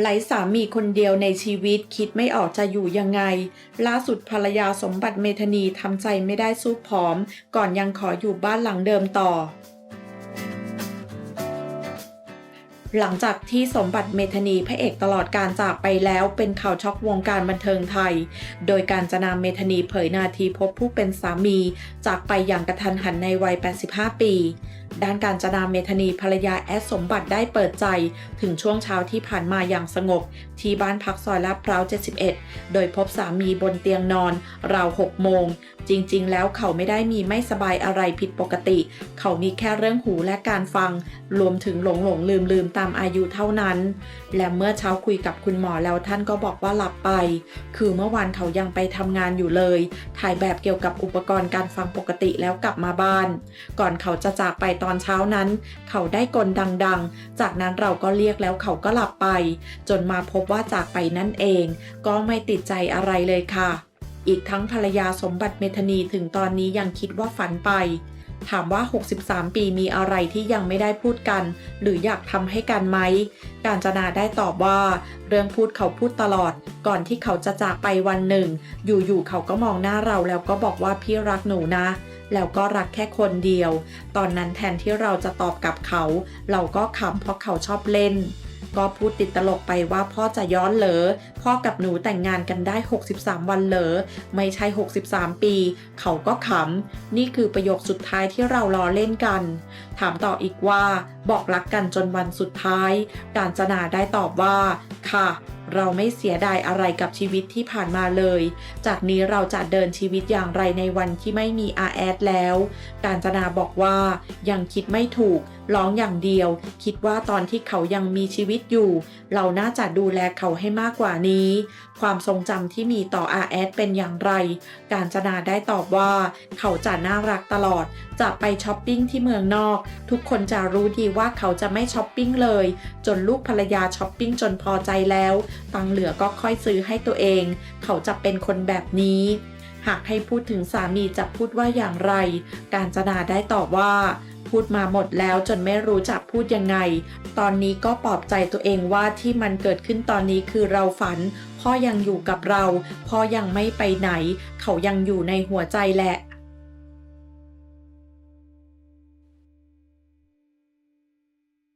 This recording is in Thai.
ไหลสามีคนเดียวในชีวิตคิดไม่ออกจะอยู่ยังไง ล่าสุดภรรยาสมบัติเมธานีทำใจไม่ได้สู้ผอม ก่อนยังขออยู่บ้านหลังเดิมต่อ หลังจากที่สมบัติเมธานีพระเอกตลอดการจากไปแล้วเป็นข่าวช็อกวงการบันเทิงไทย โดยการจนาเมธานีเผยนาทีพบผู้เป็นสามี จากไปอย่างกระทันหันในวัย 85 ปี ด้านการจนาเมธานีภรรยาแอดสมบัติได้เปิดใจ ถึงช่วงเช้าที่ผ่านมาอย่างสงบ ที่บ้านพักซอยลาดพร้าว 71 โดยพบสามีบนเตียงนอน ราว 6 โมง จริง ๆ แล้วเขาไม่ได้มีไม่สบายอะไรผิดปกติ เขามีแค่เรื่องหูและการฟัง รวมถึงหลงหลงลืมลืมตามอายุเท่านั้น และเมื่อเช้าคุยกับคุณหมอแล้วท่านก็บอกว่าหลับไป คือเมื่อวานเขายังไปทำงานอยู่เลย ถ่ายแบบเกี่ยวกับอุปกรณ์การฟังปกติแล้วกลับมาบ้าน ก่อนเขาจะจากไปตอนเช้านั้น เขาได้กลดังๆ จากนั้นเราก็เรียกแล้วเขาก็หลับไป จนมาพบว่าจากไปนั่นเอง ก็ไม่ติดใจอะไรเลยค่ะ อีกทั้งภรรยาสมบัติเมธนีถึงตอนนี้ยังคิดว่าฝันไป ถามว่า 63 ปีมีอะไรที่ยังไม่ได้พูดกัน หรืออยากทำให้กันไหม การจนาได้ตอบว่า เรื่องพูดเขาพูดตลอด ก่อนที่เขาจะจากไปวันหนึ่ง อยู่ๆเขาก็มองหน้าเราแล้วก็บอกว่าพี่รักหนูนะ แล้วก็รักแค่คนเดียว ตอนนั้นแทนที่เราจะตอบกับเขา เราก็ขำเพราะเขาชอบเล่น ก็พูดติดตลกไปว่าพ่อจะย้อนเหรอพ่อกับหนูแต่งงานกันได้ 63 วันเหรอไม่ใช่ 63 ปี เขาก็ขำ นี่คือประโยคสุดท้ายที่เราล้อเล่นกัน ถามต่ออีกว่า บอกรักกันจนวันสุดท้าย การจนาได้ตอบว่า ค่ะ เราไม่เสียดายอะไรกับชีวิตที่ผ่านมาเลย จากนี้เราจะเดินชีวิตอย่างไรในวันที่ไม่มีอาแอดแล้ว การจนาบอกว่ายังคิดไม่ถูก ร้องอย่างเดียว คิดว่าตอนที่เขายังมีชีวิตอยู่ เราน่าจะดูแลเขาให้มากกว่านี้ ความทรงจำที่มีต่ออาแอดเป็นอย่างไร การจนาได้ตอบว่า เขาจะน่ารักตลอด จะไปช้อปปิ้งที่เมืองนอก ทุกคนจะรู้ดีว่าเขาจะไม่ช้อปปิ้งเลย จนลูกภรรยาช้อปปิ้งจนพอใจแล้วตังเหลือก็ค่อยซื้อให้ตัวเอง เขาจะเป็นคนแบบนี้ หากให้พูดถึงสามีจะพูดว่าอย่างไร การจนาได้ตอบว่า พูดมาหมดแล้วจนไม่รู้จะพูดยังไง ตอนนี้ก็ปลอบใจตัวเองว่าที่มันเกิดขึ้นตอนนี้คือเราฝัน พ่อยังอยู่กับเรา พ่อยังไม่ไปไหน เขายังอยู่ในหัวใจแหละ